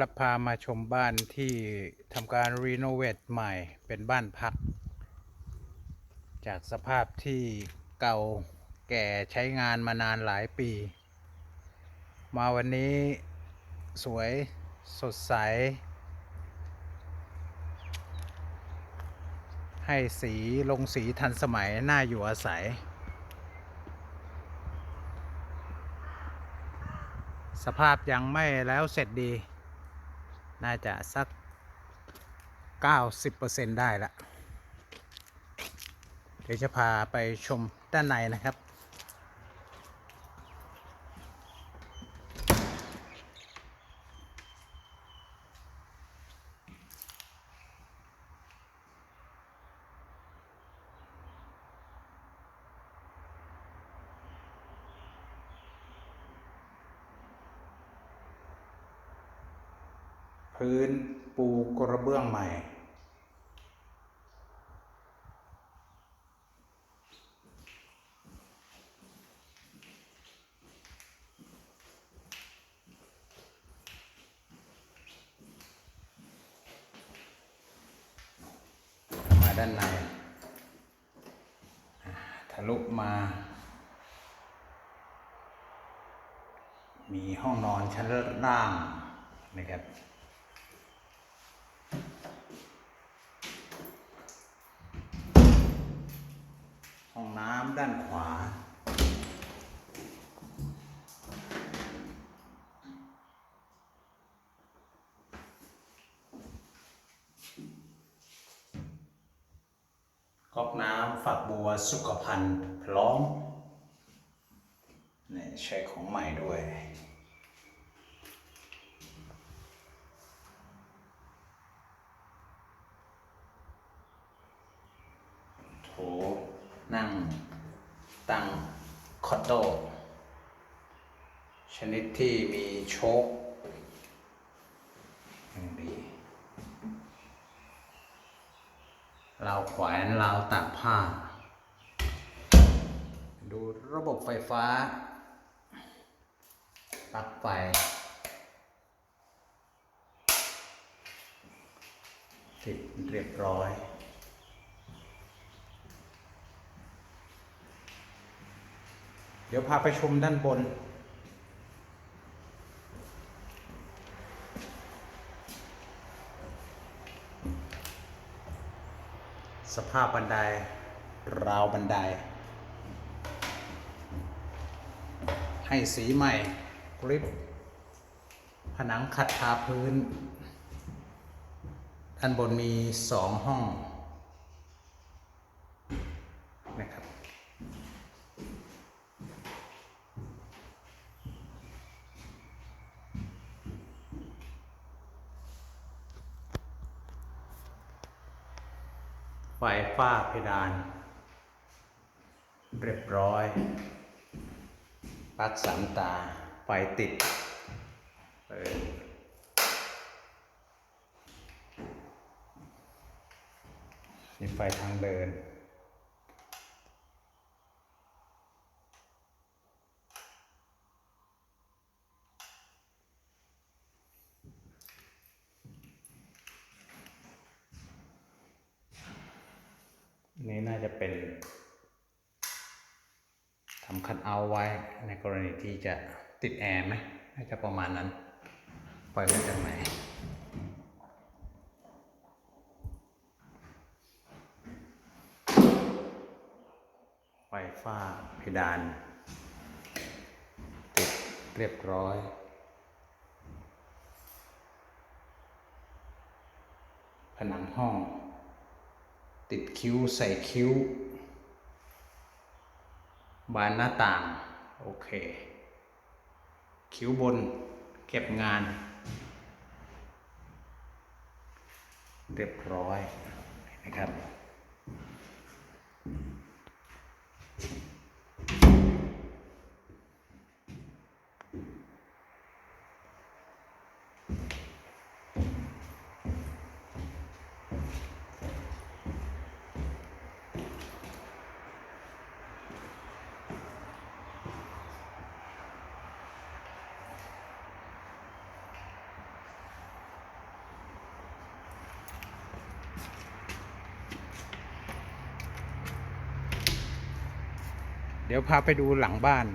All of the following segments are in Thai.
ครับพามาชมบ้านที่ทำการรีโนเวทใหม่เป็นบ้านพัก จากสภาพที่เก่าแก่ใช้งานมานานหลายปี มาวันนี้สวยสดใส ให้สีลงสีทันสมัยน่าอยู่อาศัย สภาพยังไม่แล้วเสร็จดี น่าจะสัก 90%ได้ละ เดี๋ยวจะพาไปชมด้านในนะครับ พื้นปูกระเบื้องใหม่ มาด้านในทะลุมา มีห้องนอนชั้นล่างนะครับ ห้องน้ำ ด้านขวา ก๊อกน้ำฝักบัวสุขภัณฑ์พร้อมนี่ใช้ของใหม่ด้วยโถนั่ง ตั้งคอตโต ชนิดที่มีโชคอย่างดีราวแขวนราวตากผ้า ดูระบบไฟฟ้าปลั๊กไฟติดเรียบร้อย เดี๋ยวพาไปชมด้านบน สภาพบันได ราวบันได ให้สีใหม่กริบผนังขัดทาพื้น ด้านบนมีสองห้อง นะครับ ไฟฟ้าเพดาน เรียบร้อยปลั๊กสามตา ไฟติดเปิดนี่ไฟทางเดิน นี่น่าจะเป็นทำคัดเอาไว้ในกรณีที่จะติดแอร์ไหมน่าจะประมาณนั้น ปล่อยไว้จากไหนไฟฟ้าเพดาน ติดเรียบร้อยผนังห้อง ติดคิ้วใส่คิ้ว บานหน้าต่าง โอเค คิ้วบนเก็บงาน เรียบร้อยนะครับ เดี๋ยวพาไปดูหลังบ้าน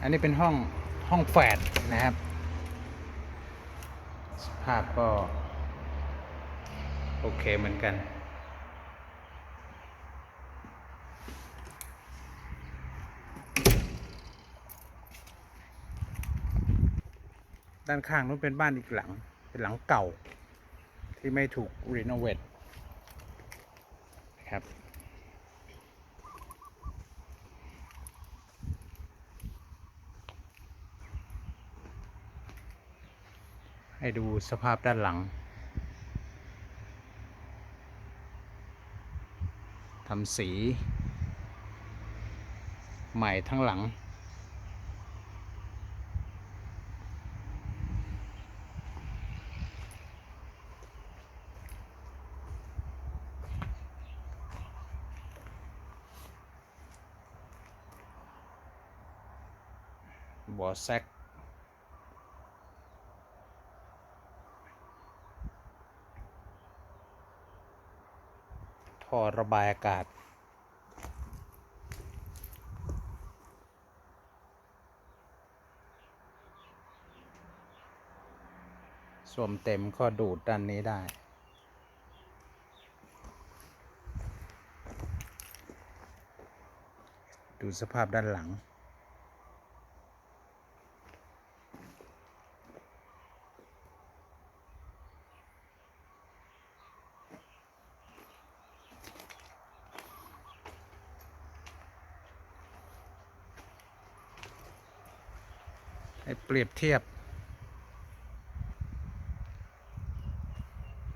อันนี้เป็นห้องห้องแฝดนะครับ สภาพก็ โอเคเหมือนกัน ด้านข้างนู้นเป็นบ้านอีกหลัง เป็นหลังเก่า ที่ไม่ถูกรีโนเวทครับ ให้ดูสภาพด้านหลังทำสี ใหม่ทั้งหลัง บอแซก ท่อระบายอากาศ สวมเต็มก็ดูดด้านนี้ได้ดูสภาพด้านหลัง รียบเทียบ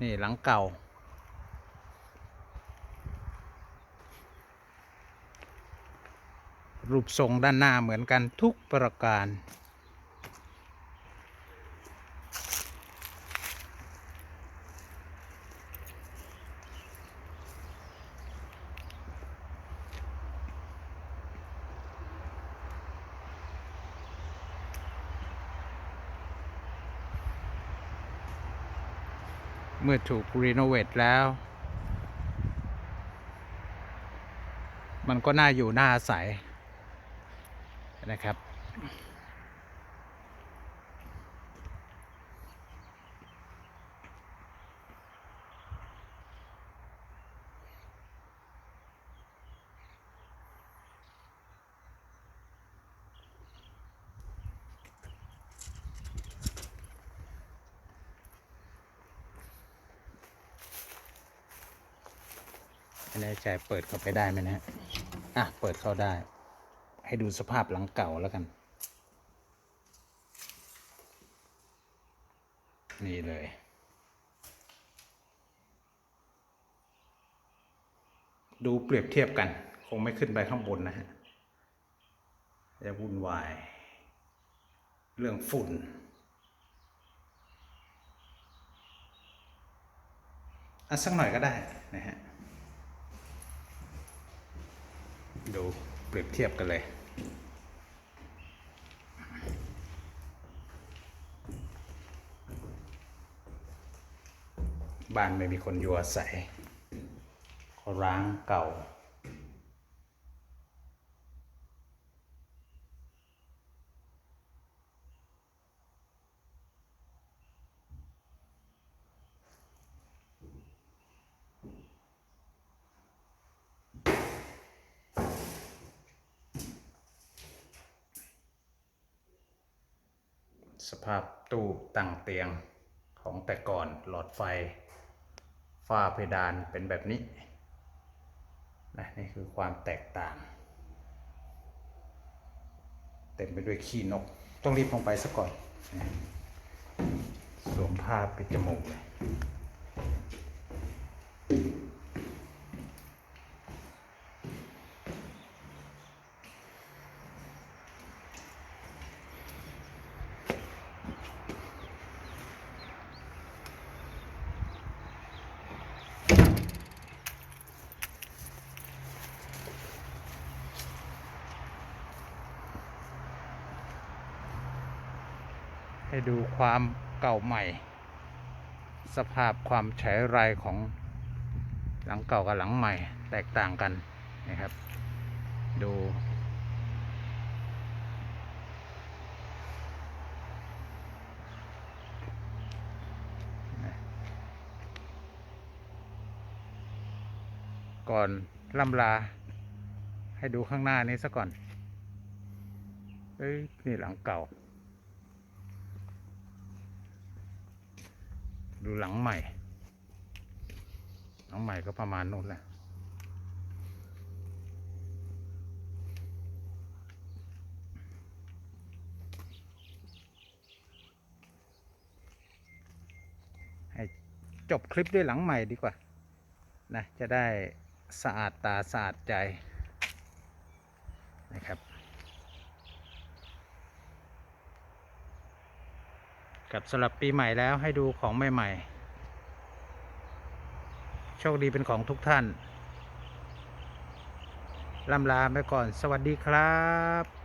นี่หลังเก่า รูปทรงด้านหน้าเหมือนกันทุกประการ เมื่อถูกรีโนเวทแล้ว มันก็น่าอยู่น่าอาศัยนะครับ ไม่แน่ใจเปิดเข้าไปได้ไหมนะฮะอะเปิดเข้าได้ ให้ดูสภาพหลังเก่าแล้วกัน นี่เลยดูเปรียบเทียบกัน คงไม่ขึ้นไปข้างบนนะฮะจะวุ่นวาย เรื่องฝุ่น อะสักหน่อยก็ได้นะฮะ ดูเปรียบเทียบกันเลย บ้านไม่มีคนอยู่อาศัยร้างเก่า สภาพตู้ตั้งเตียงของแต่ก่อนหลอดไฟ ฝ้าเพดานเป็นแบบนี้นะนี่คือความแตกต่าง เต็มไปด้วยขี้นก ต้องรีบลงไปซะก่อน สวมผ้าปิดจมูกเลย ให้ดูความเก่าใหม่ สภาพความใช้ไรของหลังเก่ากับหลังใหม่แตกต่างกันนะครับ ดู ก่อนล่ำลา ให้ดูข้างหน้านี้ซะก่อน เอ้ย นี่หลังเก่า ดูหลังใหม่ หลังใหม่ก็ประมาณนู้นแหละให้จบคลิปด้วยหลังใหม่ดีกว่า นะ จะได้สะอาดตาสะอาดใจนะครับ กับสลับปีใหม่แล้วให้ดูของใหม่ๆ โชคดีเป็นของทุกท่านลำลาไปก่อนสวัสดีครับ